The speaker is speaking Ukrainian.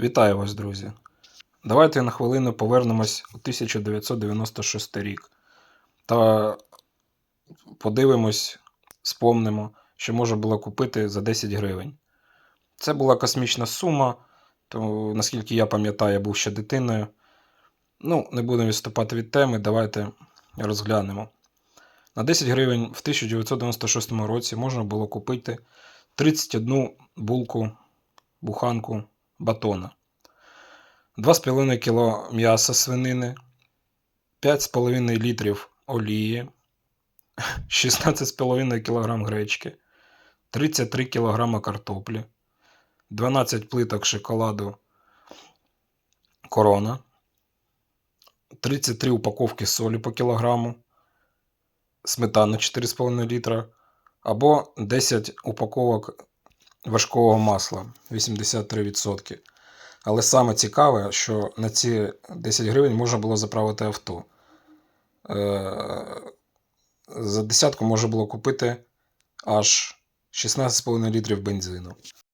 Вітаю вас, друзі! Давайте на хвилину повернемось у 1996 рік та подивимось, спомнимо, що можна було купити за 10 гривень. Це була космічна сума, то, наскільки я пам'ятаю, я був ще дитиною. Ну, не будемо відступати від теми, давайте розглянемо. На 10 гривень в 1996 році можна було купити 31 булку, буханку батона, 2,5 кг м'яса свинини, 5,5 літрів олії, 16,5 кг гречки, 33 кг картоплі, 12 плиток шоколаду корона, 33 упаковки солі по кілограму, сметана 4,5 літра або 10 упаковок важкого масла 83%. Але саме цікаве, що на ці 10 гривень можна було заправити авто. Е, За десятку можна було купити аж 16,5 літрів бензину.